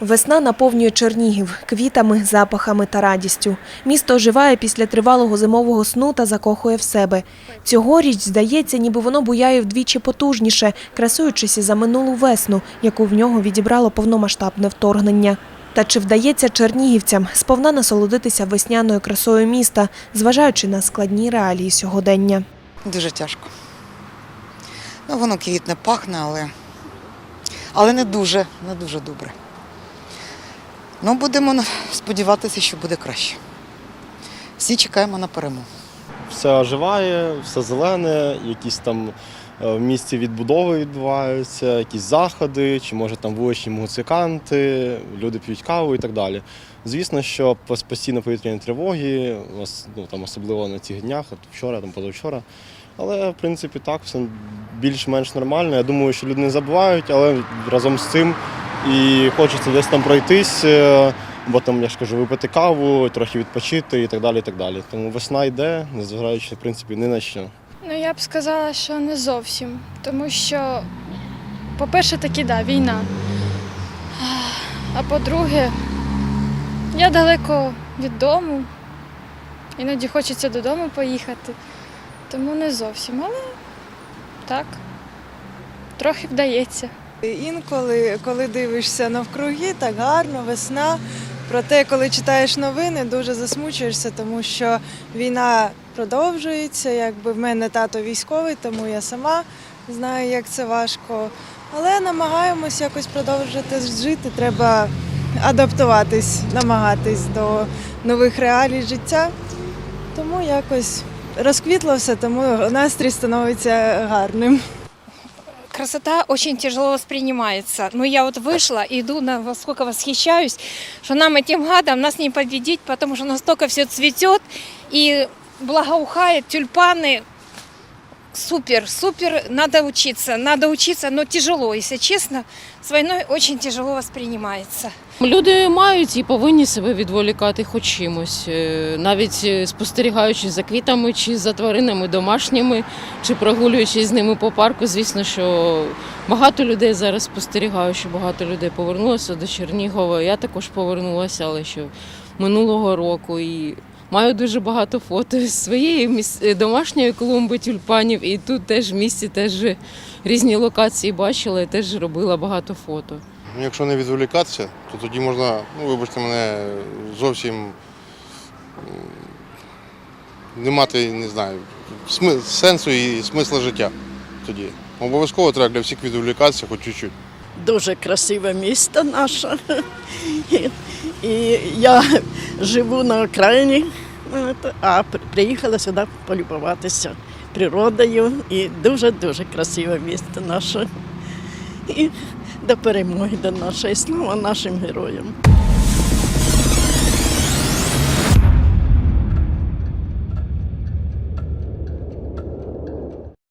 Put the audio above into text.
Весна наповнює Чернігів квітами, запахами та радістю. Місто оживає після тривалого зимового сну та закохує в себе. Цьогоріч, здається, ніби воно буяє вдвічі потужніше, красуючись за минулу весну, яку в нього відібрало повномасштабне вторгнення. Та чи вдається чернігівцям сповна насолодитися весняною красою міста, зважаючи на складні реалії сьогодення? Дуже тяжко. Ну, воно квітне, пахне, але, але не дуже, не дуже добре. Ну, будемо сподіватися, що буде краще. Всі чекаємо на перемогу. все оживає, все зелене, якісь там е, в місті відбудови відбуваються, якісь заходи, чи може там вуличні музиканти, люди п'ють каву і так далі. Звісно, що постійно повітряні тривоги, ну, там, особливо на цих днях, от вчора, там, позавчора. Але в принципі так, все більш-менш нормально. Я думаю, що люди не забувають, але разом з цим і хочеться десь там пройтись, е, бо там, я ж кажу, випити каву, трохи відпочити і так далі. І так далі. Тому весна йде, незважаючи в принципі ні на що. Ну, я б сказала, що не зовсім. Тому що, по-перше, таки, да, війна. А по-друге, я далеко від дому. Іноді хочеться додому поїхати. Тому не зовсім. Але так, трохи вдається. Інколи, коли дивишся навкруги, так гарно, весна. Проте, коли читаєш новини, дуже засмучуєшся, тому що війна продовжується. Якби в мене тато військовий, тому я сама знаю, як це важко. Але намагаємось якось продовжити жити. Треба адаптуватись, намагатись до нових реалій життя. Тому якось розквітло все, тому настрій становиться гарним красота очень тяжело воспринимается. Но я вот вышла и иду, на, во сколько восхищаюсь, что нам этим гадом нас не победить, потому что настолько все цветет и благоухает, тюльпаны. Супер, супер, надо учиться, надо учиться, но тяжело, если честно, с войной очень тяжело воспринимается. Люди мають і повинні себе відволікати хоч чимось, Е, навіть е, спостерігаючи за квітами чи за тваринами домашніми, чи прогулюючись з ними по парку. Звісно, що багато людей зараз спостерігаю, що багато людей повернулося до Чернігова. Я також повернулася, але що минулого року. І маю дуже багато фото з своєї е, домашньої клумби тюльпанів. І тут теж в місті теж різні локації бачила і теж робила багато фото. Ну, Якщо не відволікатися, то тоді можна, ну вибачте мене, зовсім не мати, не знаю, сенсу і смисла життя тоді. Обов'язково треба для всіх відволікатися хоч чуть-чуть. Дуже красиве місто наше. І, я живу на окраїні, а приїхала сюди полюбуватися природою. І дуже-дуже красиве місто наше. І до перемоги до нашої слава нашим героям.